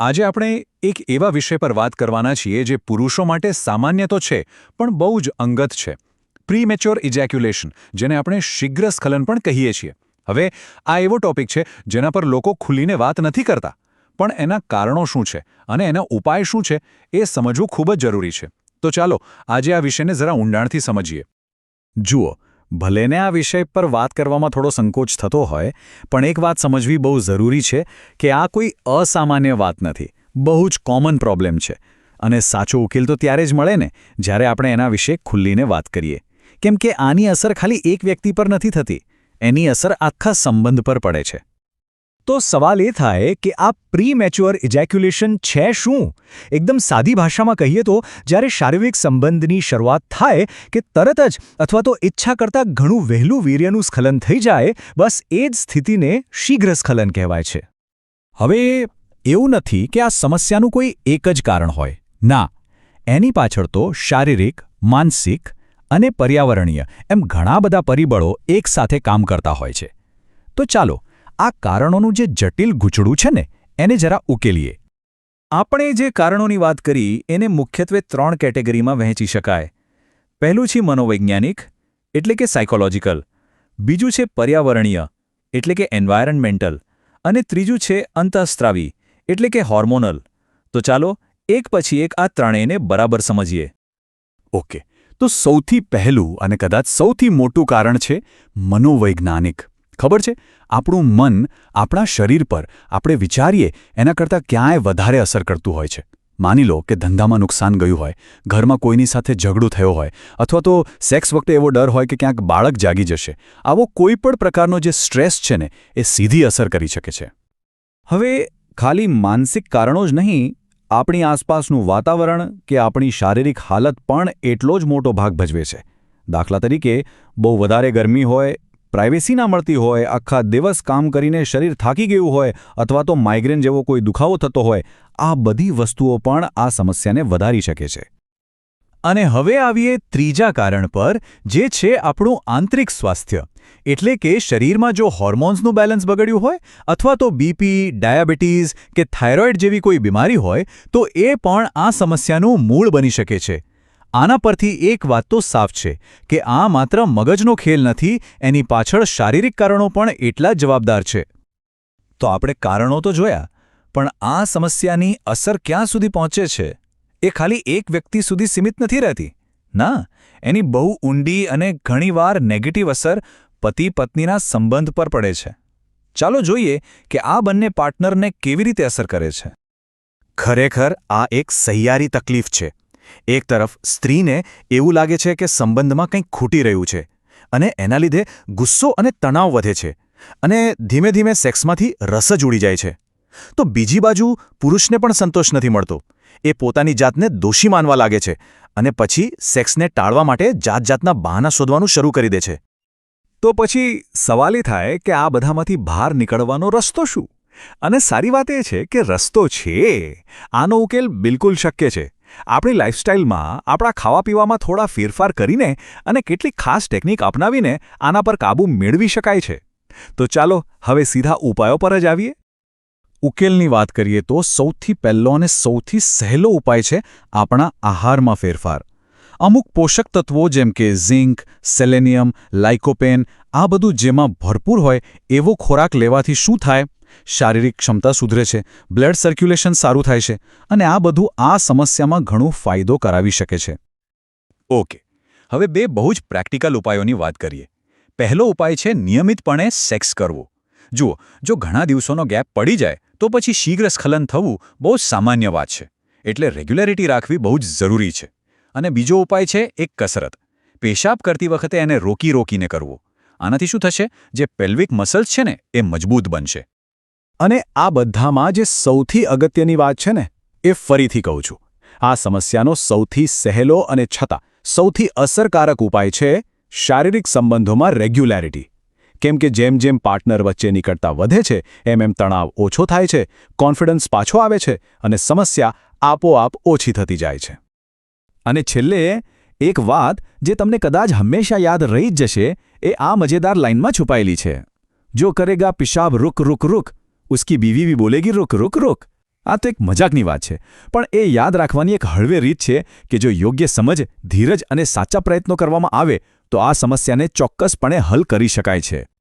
આજે આપણે એક એવા વિષય પર વાત કરવાના છીએ જે પુરુષો માટે સામાન્ય તો છે, પણ બહુ જ અંગત છે. પ્રીમેચ્યોર ઇજેક્યુલેશન જેને આપણે શીઘ્ર સ્ખલન પણ કહીએ છીએ. હવે, આ એવો ટોપિક છે જેના પર લોકો ખુલીને વાત નથી કરતા. પણ એના કારણો શું છે અને એના ઉપાય શું છે એ સમજવું ખૂબ જ જરૂરી છે. તો ચાલો, આજે આ વિષયને જરા ઊંડાણથી સમજીએ. જુઓ ભલેને આ વિષય પર વાત કરવામાં થોડો સંકોચ થતો હોય, પણ એક વાત સમજવી બહુ જરૂરી છે કે આ કોઈ અસામાન્ય વાત નથી. બહુ જ કોમન પ્રોબ્લેમ છે. અને સાચો ઉકેલ તો ત્યારે જ મળે ને, જ્યારે આપણે એના વિશે ખુલ્લીને વાત કરીએ. કેમ કે આની અસર ખાલી એક વ્યક્તિ પર નથી થતી. એની અસર આખા સંબંધ પર પડે છે. તો સવાલ એ થાય કે આ પ્રી મેચ્યોર ઇજેક્યુલેશન છે શું? એકદમ સાદી ભાષામાં કહીએ તો, જ્યારે શારીરિક સંબંધની શરૂઆત થાય કે તરત જ અથવા તો ઈચ્છા કરતાં ઘણું વહેલું વીર્યનું સ્ખલન થઈ જાય, બસ એ જ સ્થિતિને શીઘ્ર સ્ખલન કહેવાય છે. હવે, એવું નથી કે આ સમસ્યાનું કોઈ એક જ કારણ હોય. ના, એની પાછળ તો શારીરિક, માનસિક અને પર્યાવરણીય એમ ઘણા બધા પરિબળો એકસાથે કામ કરતા હોય છે. તો ચાલો આ કારણોનું જે જટિલ ગૂંચડું છે ને, એને જરા ઉકેલીએ. આપણે જે કારણોની વાત કરી, એને મુખ્યત્વે ત્રણ કેટેગરીમાં વહેંચી શકાય. પહેલું છે મનોવૈજ્ઞાનિક, એટલે કે સાયકોલોજીકલ. બીજું છે પર્યાવરણીય, એટલે કે એન્વાયરમેન્ટલ અને ત્રીજું છે અંતઃસ્ત્રાવી, એટલે કે હોર્મોનલ. તો ચાલો, એક પછી એક આ ત્રણેયને બરાબર સમજીએ. ઓકે, તો સૌથી પહેલું અને કદાચ સૌથી મોટું કારણ છે મનોવૈજ્ઞાનિક. ખબર છે? આપણું મન આપણા શરીર પર આપણે વિચારીએ, એના કરતાં ક્યાંય વધારે અસર કરતું હોય છે. માની લો કે ધંધામાં નુકસાન ગયું હોય, ઘરમાં કોઈની સાથે ઝઘડું થયો હોય, અથવા તો સેક્સ વખતે એવો ડર હોય કે ક્યાંક બાળક જાગી જશે. આવો કોઈ પણ પ્રકારનો જે સ્ટ્રેસ છે ને, એ સીધી અસર કરી શકે છે. હવે, ખાલી માનસિક કારણો જ નહીં, આપણી આસપાસનું વાતાવરણ કે આપણી શારીરિક હાલત પણ એટલો જ મોટો ભાગ ભજવે છે. દાખલા તરીકે, બહુ વધારે ગરમી હોય પ્રાઇવેસી ના મળતી હોય, આખા દિવસ કામ કરીને શરીર થાકી ગયું હોય અથવા તો માઇગ્રેન જેવો કોઈ દુખાવો થતો હોય, આ બધી વસ્તુઓ પણ આ સમસ્યાને વધારી શકે છે. અને હવે આવીએ ત્રીજા કારણ પર, જે છે આપણું આંતરિક સ્વાસ્થ્ય. એટલે કે શરીરમાં જો હોર્મોન્સનું બેલેન્સ બગડ્યું હોય અથવા તો બીપી ડાયાબિટીસ કે થાઇરોઇડ જેવી કોઈ બીમારી હોય, તો એ પણ આ સમસ્યાનું મૂળ બની શકે છે. આના પરથી એક વાત તો સાફ છે કે આ માત્ર મગજનો ખેલ નથી, એની પાછળ શારીરિક કારણો પણ એટલા જ જવાબદાર છે. તો આપણે કારણો તો જોયા, પણ આ સમસ્યાની અસર ક્યાં સુધી પહોંચે છે? એ ખાલી એક વ્યક્તિ સુધી સીમિત નથી રહેતી. ના, એની બહુ ઊંડી અને ઘણીવાર નેગેટિવ અસર પતિ પત્નીના સંબંધ પર પડે છે. ચાલો જોઈએ કે આ બંને પાર્ટનરને કેવી રીતે અસર કરે છે. ખરેખર આ એક સહિયારી તકલીફ છે. એક તરફ સ્ત્રીને એવું લાગે છે કે સંબંધમાં કંઈક ખૂટી રહ્યું છે અને એના લીધે ગુસ્સો અને તણાવ વધે છે અને ધીમે ધીમે સેક્સમાંથી રસ જ ઉડી જાય છે. તો બીજી બાજુ પુરુષને પણ સંતોષ નથી મળતો. એ પોતાની જાતને દોષી માનવા લાગે છે અને પછી સેક્સને ટાળવા માટે જાતજાતના બહાના શોધવાનું શરૂ કરી દે છે. તો પછી સવાલ એ થાય કે આ બધામાંથી બહાર નીકળવાનો રસ્તો શું? અને સારી વાત એ છે કે રસ્તો છે. આનો ઉકેલ બિલકુલ શક્ય છે. આપણી લાઇફસ્ટાઇલમાં આપણા ખાવા પીવામાં થોડા ફેરફાર કરીને અને કેટલીક ખાસ ટેકનિક અપનાવીને આના પર કાબૂ મેળવી શકાય છે. તો ચાલો હવે સીધા ઉપાયો પર જ આવીએ. ઉકેલની વાત કરીએ તો સૌથી પહેલો અને સૌથી સહેલો ઉપાય છે આપણા આહારમાં ફેરફાર. અમુક પોષક તત્વો જેમ કે ઝિંક, સેલેનિયમ, લાઇકોપેન આ બધું જેમાં ભરપૂર હોય એવો ખોરાક લેવાથી શું થાય? શારીરિક ક્ષમતા સુધરે છે, બ્લડ સર્ક્યુલેશન સારું થાય છે અને આ બધું આ સમસ્યામાં ઘણો ફાયદો કરાવી શકે છે. ઓકે હવે બે બહુ જ પ્રેક્ટિકલ ઉપાયોની વાત કરીએ. પહેલો ઉપાય છે નિયમિતપણે સેક્સ કરવો. જુઓ, જો ઘણા દિવસોનો ગેપ પડી જાય, તો પછી શીઘ્ર સ્ખલન થવું બહુ સામાન્ય વાત છે, એટલે રેગ્યુલેરિટી રાખવી બહુ જ જરૂરી છે. અને બીજો ઉપાય છે એક કસરત. પેશાબ કરતી વખતે એને રોકી રોકીને કરવો. આનાથી શું થશે? જે પેલ્વિક મસલ્સ છે ને, એ મજબૂત બનશે. અને આ બધામાં જે સૌથી અગત્યની વાત છે ને, એ ફરીથી કહું છું. આ સમસ્યાનો સૌથી સહેલો અને છતાં સૌથી અસરકારક ઉપાય છે શારીરિક સંબંધોમાં રેગ્યુલેરિટી. કેમ કે જેમ જેમ પાર્ટનર વચ્ચે નીકળતા વધે છે, એમ એમ તણાવ ઓછો થાય છે, કોન્ફિડન્સ પાછો આવે છે અને સમસ્યા આપોઆપ ઓછી થતી જાય છે. અને છેલ્લે એક વાત જે તમને કદાચ હંમેશા યાદ રહી જ જશે, એ આ મજેદાર લાઇનમાં છુપાયેલી છે. જો કરેગા પિશાબ રૂક રૂક રૂક ઉસકી બીવી બી બોલેગી, રોક રોક રોક. આ તો એક મજાકની વાત છે. પણ એ યાદ રાખવાની એક હળવે રીત છે કે જો યોગ્ય સમજ, ધીરજ અને સાચા પ્રયત્નો કરવામાં આવે, તો આ સમસ્યાને ચોક્કસપણે હલ કરી શકાય છે.